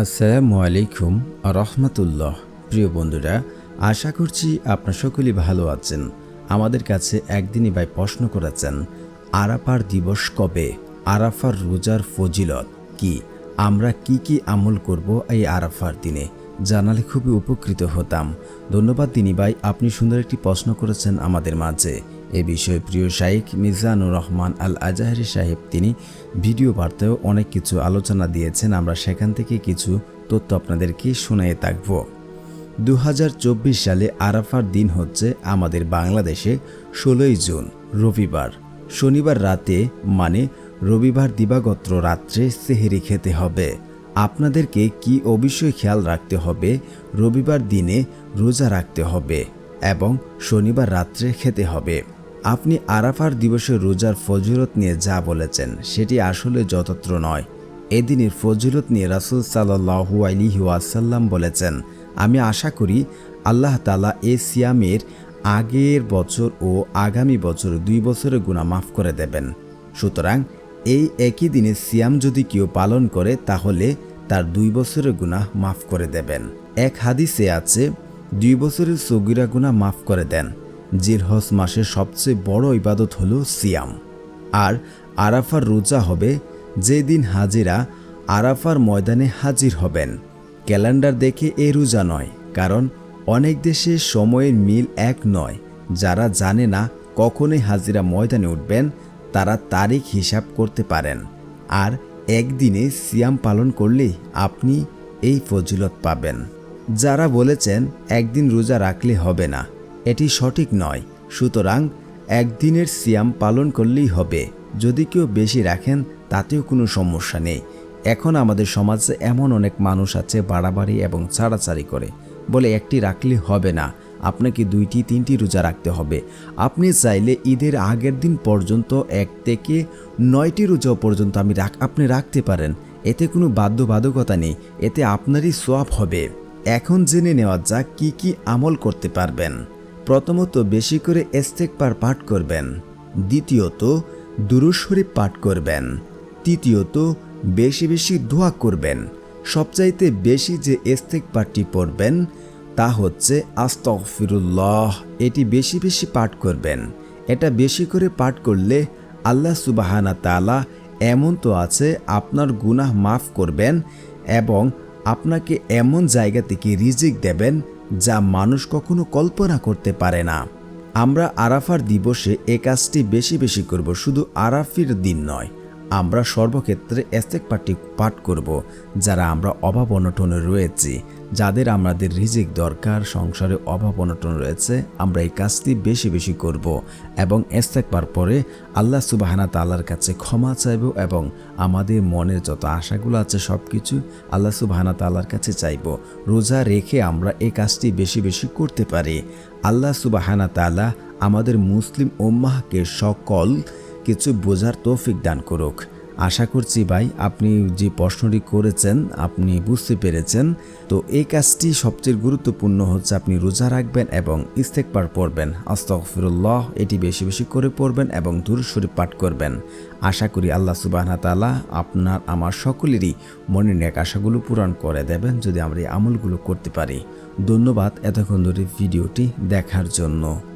আসসালামু আলাইকুম রহমতুল্লাহ। প্রিয় বন্ধুরা, আশা করছি আপনার সকলেই ভালো আছেন। আমাদের কাছে একদিনই ভাই প্রশ্ন করেছেন, আরাফার দিবস কবে? আরাফার রোজার ফজিলত কি? আমরা কি কি আমল করব এই আরাফার দিনে? জানালে খুবই উপকৃত হতাম। ধন্যবাদ তিনি ভাই, আপনি সুন্দর একটি প্রশ্ন করেছেন আমাদের মাঝে। এ বিষয়ে প্রিয় শাইখ মিজানুর রহমান আল আজাহারি সাহেব তিনি ভিডিও বার্তায়ও অনেক কিছু আলোচনা দিয়েছেন। আমরা সেখান থেকে কিছু তথ্য আপনাদেরকে শোনায়ে থাকব। দু হাজার চব্বিশ সালে আরাফার দিন হচ্ছে আমাদের বাংলাদেশে ষোলোই জুন, রবিবার। শনিবার রাতে মানে রবিবার দিবাগত রাত্রে সেহেরি খেতে হবে। আপনাদেরকে কি অবশ্যই খেয়াল রাখতে হবে? রবিবার দিনে রোজা রাখতে হবে এবং শনিবার রাত্রে খেতে হবে। আপনি আরাফার দিবসে রোজার ফজিলত নিয়ে যা বলেছেন, সেটি আসলে যথার্থ নয়। এদিনের ফজিলত নিয়ে রাসুল সাল্লাহু আলিহি ওয়াসাল্লাম বলেছেন, আমি আশা করি আল্লাহ তালা এ সিয়ামের আগের বছর ও আগামী বছর দুই বছরের গুণা মাফ করে দেবেন। সুতরাং এই একই দিনে সিয়াম যদি কেউ পালন করে, তাহলে তার দুই বছরের গুণা মাফ করে দেবেন। এক হাদিসে আছে, দুই বছরের সগিরা গুণা মাফ করে দেন। জিরহস মাসের সবচেয়ে বড় ইবাদত হলো সিয়াম। আর আরাফার রোজা হবে যেদিন হাজিরা আরাফার ময়দানে হাজির হবেন। ক্যালেন্ডার দেখে এ রোজা নয়, কারণ অনেক দেশে সময়ের মিল এক নয়। যারা জানে না কখনই হাজিরা ময়দানে উঠবেন, তারা তারিখ হিসাব করতে পারেন। আর একদিনে সিয়াম পালন করলেই আপনি এই ফজিলত পাবেন। যারা বলেছেন, একদিন রোজা রাখলে হবে না এটি সঠিক নয়। সুতরাং একদিনের সিয়াম পালন করলেই হবে। যদি কেউ বেশি রাখেন, তাতেও কোনো সমস্যা নেই। এখন আমাদের সমাজে এমন অনেক মানুষ আছে বাড়াবাড়ি এবং ছাড়াছাড়ি করে। বলে একটি রাখলে হবে না। আপনাকে দুইটি, তিনটি রোজা রাখতে হবে। আপনি চাইলে ঈদের আগের দিন পর্যন্ত এক থেকে নয়টি রোজা পর্যন্ত আমি রাখ আপনি রাখতে পারেন। এতে কোনো বাধ্যবাধকতা নেই। এতে আপনারই সোয়াব হবে। এখন জেনে নেওয়া যাক কি কি আমল করতে পারবেন। প্রথমত বেশি করে এস্তেকবার পাঠ করবেন। দ্বিতীয়ত দুরুশরীফ পাঠ করবেন। তৃতীয়ত, বেশি বেশি দোয়া করবেন। সবচাইতে বেশি যে এস্তেক পাঠটি পড়বেন, তা হচ্ছে আস্তফিরুল্লাহ এটি বেশি বেশি পাঠ করবেন। এটা বেশি করে পাঠ করলে আল্লাহ সুবাহানা তালা এমন তো আছে, আপনার গুনাহ মাফ করবেন এবং আপনাকে এমন জায়গা থেকে রিজিক দেবেন যা মানুষ কখনো কল্পনা করতে পারে না। আমরা আরাফার দিবসে এ কাজটি বেশি বেশি করব, শুধু আরাফির দিন নয়। আমরা সর্বক্ষেত্রে এস্তেক পাঠ করব, যারা আমরা অভাব অনটনে রয়েছি। যাদের আমাদের রিজিক দরকার, সংসারে অভাব অনটন রয়েছে, আমরা এই কাজটি বেশি বেশি করব এবং এস্তেকবার পরে আল্লাহ সুবাহানা তাল্লার কাছে ক্ষমা চাইব এবং আমাদের মনের যত আশাগুলো আছে সব কিছু আল্লাহ সুবাহানা তাল্লার কাছে চাইব। রোজা রেখে আমরা এই কাজটি বেশি বেশি করতে পারি। আল্লাহ সুবাহানা তাল্লাহ আমাদের মুসলিম ওম্মাহকে সকল কিছু বোঝার তৌফিক দান করুক। আশা করছি ভাই আপনি যে প্রশ্নটি করেছেন, আপনি বুঝতে পেরেছেন। তো এই কাজটি সবচেয়ে গুরুত্বপূর্ণ হচ্ছে আপনি রোজা রাখবেন এবং ইস্তেকবার পড়বেন। আস্তফিরুল্লাহ এটি বেশি বেশি করে পড়বেন এবং দূরস্বরী পাঠ করবেন। আশা করি আল্লাহ সুবাহ তালা আপনার, আমার সকলেরই মনের এক আশাগুলো পূরণ করে দেবেন যদি আমরা এই আমলগুলো করতে পারি। ধন্যবাদ এতক্ষণ ধরে ভিডিওটি দেখার জন্য।